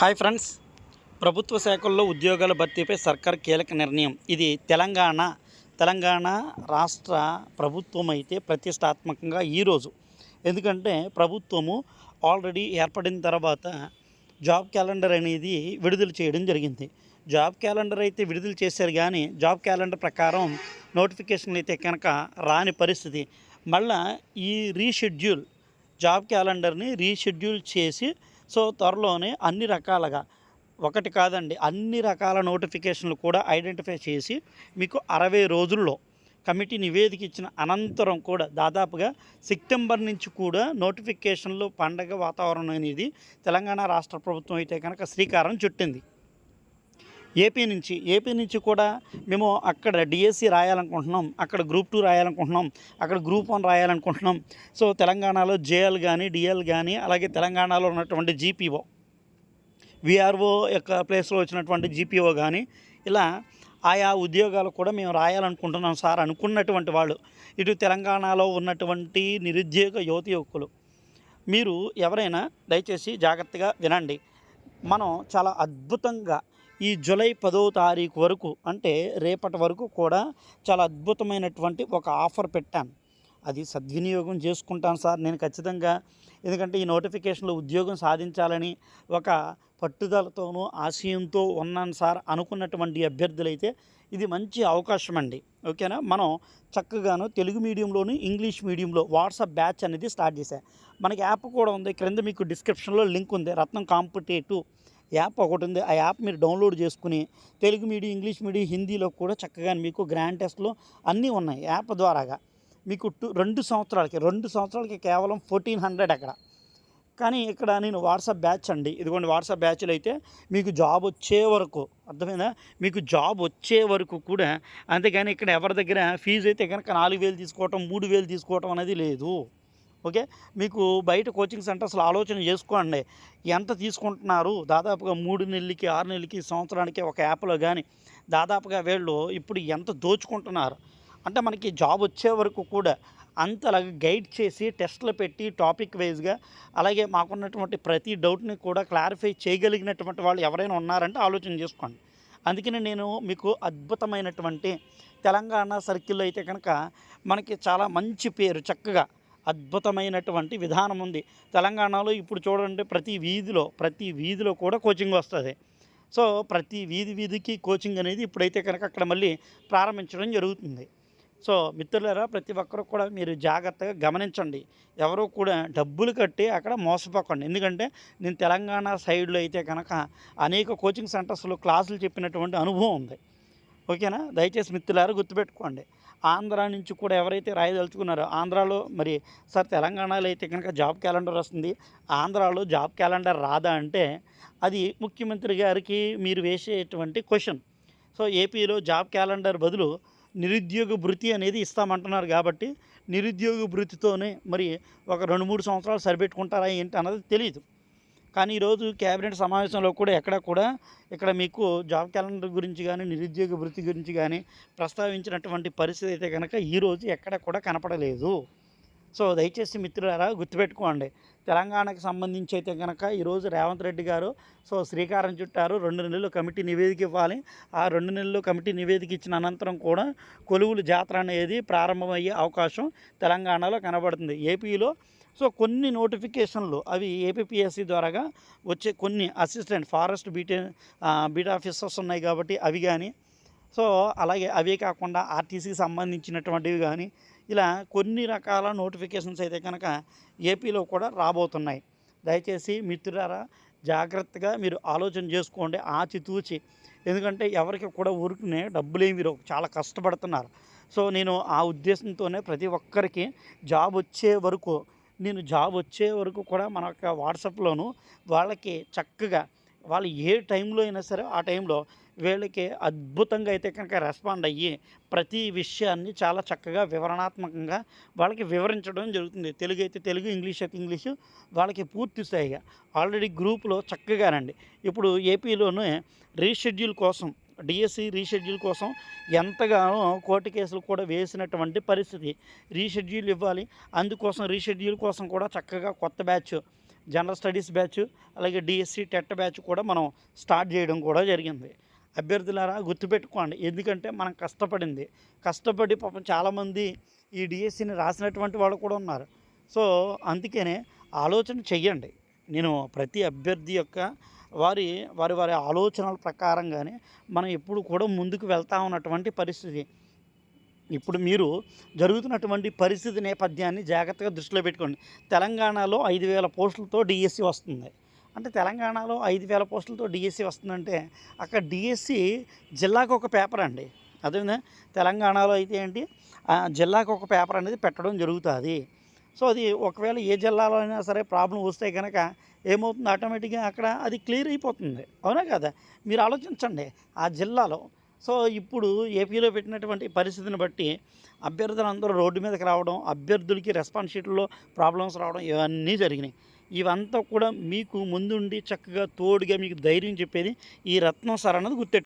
Hi friends. ప్రభుత్వ శాఖల్లో ఉద్యోగాల భర్తీపై సర్కార్ కీలక నిర్ణయం. ఇది తెలంగాణ తెలంగాణ రాష్ట్ర ప్రభుత్వం అయితే ప్రతిష్టాత్మకంగా ఈరోజు ఎందుకంటే ప్రభుత్వము ఆల్రెడీ ఏర్పడిన తర్వాత జాబ్ క్యాలెండర్ అనేది విడుదల చేయడం జరిగింది. జాబ్ క్యాలెండర్ అయితే విడుదల చేశారు కానీ జాబ్ క్యాలెండర్ ప్రకారం నోటిఫికేషన్లు అయితే కనుక రాని పరిస్థితి. మళ్ళా ఈ రీషెడ్యూల్ జాబ్ క్యాలెండర్ని రీషెడ్యూల్ చేసి సో త్వరలోనే అన్ని రకాలుగా ఒకటి కాదండి అన్ని రకాల నోటిఫికేషన్లు కూడా ఐడెంటిఫై చేసి మీకు అరవై రోజుల్లో కమిటీ నివేదిక ఇచ్చిన అనంతరం కూడా దాదాపుగా సెప్టెంబర్ నుంచి కూడా నోటిఫికేషన్లు పండగ వాతావరణం అనేది తెలంగాణ రాష్ట్ర ప్రభుత్వం అయితే కనుక శ్రీకారం చుట్టింది. ఏపీ నుంచి ఏపీ నుంచి కూడా మేము అక్కడ డిఎస్సి రాయాలనుకుంటున్నాం అక్కడ గ్రూప్ టూ రాయాలనుకుంటున్నాం అక్కడ గ్రూప్ వన్ రాయాలనుకుంటున్నాం. సో తెలంగాణలో జేఎల్ కానీ డిఎల్ కానీ అలాగే తెలంగాణలో ఉన్నటువంటి జీపీఓ విఆర్ఓ యొక్క ప్లేస్లో వచ్చినటువంటి జీపీఓ కానీ ఇలా ఆయా ఉద్యోగాలు కూడా మేము రాయాలనుకుంటున్నాం సార్ అనుకున్నటువంటి వాళ్ళు. ఇటు తెలంగాణలో ఉన్నటువంటి నిరుద్యోగ యువతి యువకులు మీరు ఎవరైనా దయచేసి జాగ్రత్తగా వినండి. మనం చాలా అద్భుతంగా ఈ జూలై పదో తారీఖు వరకు అంటే రేపటి వరకు కూడా చాలా అద్భుతమైనటువంటి ఒక ఆఫర్ పెట్టాను. అది సద్వినియోగం చేసుకుంటాను సార్ నేను ఖచ్చితంగా. ఎందుకంటే ఈ నోటిఫికేషన్లో ఉద్యోగం సాధించాలని ఒక పట్టుదలతోనూ ఆశయంతో ఉన్నాను సార్ అనుకున్నటువంటి అభ్యర్థులైతే ఇది మంచి అవకాశం అండి. ఓకేనా? మనం చక్కగాను తెలుగు మీడియంలోను ఇంగ్లీష్ మీడియంలో వాట్సాప్ బ్యాచ్ అనేది స్టార్ట్ చేశాను. మనకి యాప్ కూడా ఉంది. క్రింద మీకు డిస్క్రిప్షన్లో లింక్ ఉంది. రత్నం కాంపిటేటివ్ యాప్ ఒకటి ఉంది. ఆ యాప్ మీరు డౌన్లోడ్ చేసుకుని తెలుగు మీడియం ఇంగ్లీష్ మీడియం హిందీలో కూడా చక్కగా మీకు గ్రాండ్ టెస్ట్లో అన్నీ ఉన్నాయి యాప్ ద్వారాగా. మీకు టూ రెండు సంవత్సరాలకి రెండు సంవత్సరాలకి కేవలం ఫోర్టీన్ హండ్రెడ్ అక్కడ. కానీ ఇక్కడ నేను వాట్సాప్ బ్యాచ్ అండి. ఇదిగోండి వాట్సాప్ బ్యాచ్లు అయితే మీకు జాబ్ వచ్చే వరకు అర్థమైందా? మీకు జాబ్ వచ్చే వరకు కూడా అంతేగాని ఇక్కడ ఎవరి దగ్గర ఫీజు అయితే కనుక నాలుగు వేలు తీసుకోవటం మూడు వేలు తీసుకోవటం అనేది లేదు. ఓకే? మీకు బయట కోచింగ్ సెంటర్స్లో ఆలోచన చేసుకోండి. ఎంత తీసుకుంటున్నారు? దాదాపుగా మూడు నెలలకి ఆరు నెలలకి సంవత్సరానికి ఒక యాప్లో కానీ దాదాపుగా వీళ్ళు ఇప్పుడు ఎంత దోచుకుంటున్నారు? అంటే మనకి జాబ్ వచ్చే వరకు కూడా అంతలాగా గైడ్ చేసి టెస్ట్లు పెట్టి టాపిక్ వైజ్గా అలాగే మాకున్నటువంటి ప్రతి డౌట్ని కూడా క్లారిఫై చేయగలిగినటువంటి వాళ్ళు ఎవరైనా ఉన్నారంటే ఆలోచన చేసుకోండి. అందుకని నేను మీకు అద్భుతమైనటువంటి తెలంగాణ సర్కిల్లో అయితే కనుక మనకి చాలా మంచి పేరు చక్కగా అద్భుతమైనటువంటి విధానం ఉంది. తెలంగాణలో ఇప్పుడు చూడండి ప్రతి వీధిలో ప్రతి వీధిలో కూడా కోచింగ్ వస్తుంది. సో ప్రతి వీధి వీధికి కోచింగ్ అనేది ఇప్పుడైతే కనుక అక్కడ మళ్ళీ ప్రారంభించడం జరుగుతుంది. సో మిత్రులారా ప్రతి ఒక్కరు కూడా మీరు జాగ్రత్తగా గమనించండి. ఎవరు కూడా డబ్బులు కట్టి అక్కడ మోసపోకండి. ఎందుకంటే నేను తెలంగాణ సైడ్లో అయితే కనుక అనేక కోచింగ్ సెంటర్స్లో క్లాసులు చెప్పినటువంటి అనుభవం ఉంది. ఓకేనా? దయచేసి మిత్రులారు గుర్తుపెట్టుకోండి. ఆంధ్ర నుంచి కూడా ఎవరైతే రాయదలుచుకున్నారో ఆంధ్రాలో మరి సార్ తెలంగాణలో అయితే కనుక జాబ్ క్యాలెండర్ వస్తుంది. ఆంధ్రాలో జాబ్ క్యాలెండర్ రాదా అంటే అది ముఖ్యమంత్రి గారికి మీరు వేసేటువంటి క్వశ్చన్. సో ఏపీలో జాబ్ క్యాలెండర్ బదులు నిరుద్యోగ భృతి అనేది ఇస్తామంటున్నారు కాబట్టి నిరుద్యోగ భృతితోనే మరి ఒక రెండు మూడు సంవత్సరాలు సరిపెట్టుకుంటారా ఏంటి అన్నది తెలియదు కానీ ఈరోజు కేబినెట్ సమావేశంలో కూడా ఎక్కడ కూడా ఇక్కడ మీకు జాబ్ క్యాలెండర్ గురించి కానీ నిరుద్యోగ వృత్తి గురించి కానీ ప్రస్తావించినటువంటి పరిస్థితి అయితే కనుక ఈరోజు ఎక్కడ కూడా కనపడలేదు. సో దయచేసి మిత్రులారా గుర్తుపెట్టుకోండి. తెలంగాణకు సంబంధించి అయితే కనుక ఈరోజు రేవంత్ రెడ్డి గారు సో శ్రీకారం చుట్టారు రెండు నెలలు కమిటీ నివేదిక ఇవ్వాలి. ఆ రెండు నెలలు కమిటీ నివేదిక ఇచ్చిన అనంతరం కూడా కొలువులు జాతర అనేది ప్రారంభమయ్యే అవకాశం తెలంగాణలో కనబడుతుంది. ఏపీలో సో కొన్ని నోటిఫికేషన్లు అవి ఏపీఎస్సి ద్వారాగా వచ్చే కొన్ని అసిస్టెంట్ ఫారెస్ట్ బీటే బీట్ ఆఫీసర్స్ ఉన్నాయి కాబట్టి అవి కానీ సో అలాగే అవే కాకుండా ఆర్టీసీకి సంబంధించినటువంటివి కానీ ఇలా కొన్ని రకాల నోటిఫికేషన్స్ అయితే కనుక ఏపీలో కూడా రాబోతున్నాయి. దయచేసి మిత్రులారా జాగ్రత్తగా మీరు ఆలోచన చేసుకోండి ఆచితూచి. ఎందుకంటే ఎవరికి కూడా ఊరుకునే డబ్బులే మీరు చాలా కష్టపడుతున్నారు. సో నేను ఆ ఉద్దేశంతోనే ప్రతి ఒక్కరికి జాబ్ వచ్చే వరకు నేను జాబ్ వచ్చే వరకు కూడా మన యొక్క వాట్సాప్లోను వాళ్ళకి చక్కగా వాళ్ళు ఏ టైంలో అయినా సరే ఆ టైంలో వీళ్ళకి అద్భుతంగా అయితే కనుక రెస్పాండ్ అయ్యి ప్రతి విషయాన్ని చాలా చక్కగా వివరణాత్మకంగా వాళ్ళకి వివరించడం జరుగుతుంది. తెలుగు అయితే తెలుగు ఇంగ్లీష్ అయితే ఇంగ్లీషు వాళ్ళకి పూర్తి స్థాయిగా. ఆల్రెడీ గ్రూప్లో చక్కగానండి. ఇప్పుడు ఏపీలోనే రీషెడ్యూల్ కోసం డిఎస్సి రీషెడ్యూల్ కోసం ఎంతగానో కోర్టు కేసులు కూడా వేసినటువంటి పరిస్థితి. రీషెడ్యూల్ ఇవ్వాలి అందుకోసం రీషెడ్యూల్ కోసం కూడా చక్కగా కొత్త బ్యాచ్ జనరల్ స్టడీస్ బ్యాచ్ అలాగే డిఎస్సి టెట్ బ్యాచ్ కూడా మనం స్టార్ట్ చేయడం కూడా జరిగింది. అభ్యర్థులారా గుర్తుపెట్టుకోండి. ఎందుకంటే మనం కష్టపడింది. కష్టపడి పాపం చాలామంది ఈ డిఎస్సిని రాసినటువంటి వాళ్ళు కూడా ఉన్నారు. సో అందుకనే ఆలోచన చెయ్యండి. నేను ప్రతి అభ్యర్థి యొక్క వారి వారి వారి ఆలోచనల ప్రకారంగానే మనం ఎప్పుడు కూడా ముందుకు వెళ్తా ఉన్నటువంటి పరిస్థితి. ఇప్పుడు మీరు జరుగుతున్నటువంటి పరిస్థితి నేపథ్యాన్ని జాగ్రత్తగా దృష్టిలో పెట్టుకోండి. తెలంగాణలో ఐదు వేల పోస్టులతో డిఎస్సి వస్తుంది. అంటే తెలంగాణలో ఐదు వేల పోస్టులతో డిఎస్సి వస్తుందంటే అక్కడ డిఎస్సి జిల్లాకు ఒక పేపర్ అండి. అదేవిధంగా తెలంగాణలో అయితే ఏంటి? ఆ, జిల్లాకు ఒక పేపర్ అనేది పెట్టడం జరుగుతుంది. సో అది ఒకవేళ ఏ జిల్లాలో అయినా సరే ప్రాబ్లం వస్తే కనుక ఏమవుతుంది? ఆటోమేటిక్గా అక్కడ అది క్లియర్ అయిపోతుంది. అవునా కదా? మీరు ఆలోచించండి. ఆ జిల్లాలో సో ఇప్పుడు ఏపీలో పెట్టినటువంటి పరిస్థితిని బట్టి అభ్యర్థులందరూ రోడ్డు మీదకి రావడం అభ్యర్థులకి రెస్పాన్స్ షీట్లో ప్రాబ్లమ్స్ రావడం ఇవన్నీ జరిగినాయి. ఇవంతా కూడా మీకు ముందుండి చక్కగా తోడుగా మీకు ధైర్యం చెప్పేది ఈ రత్నం సార్ అన్నది గుర్తెట్టు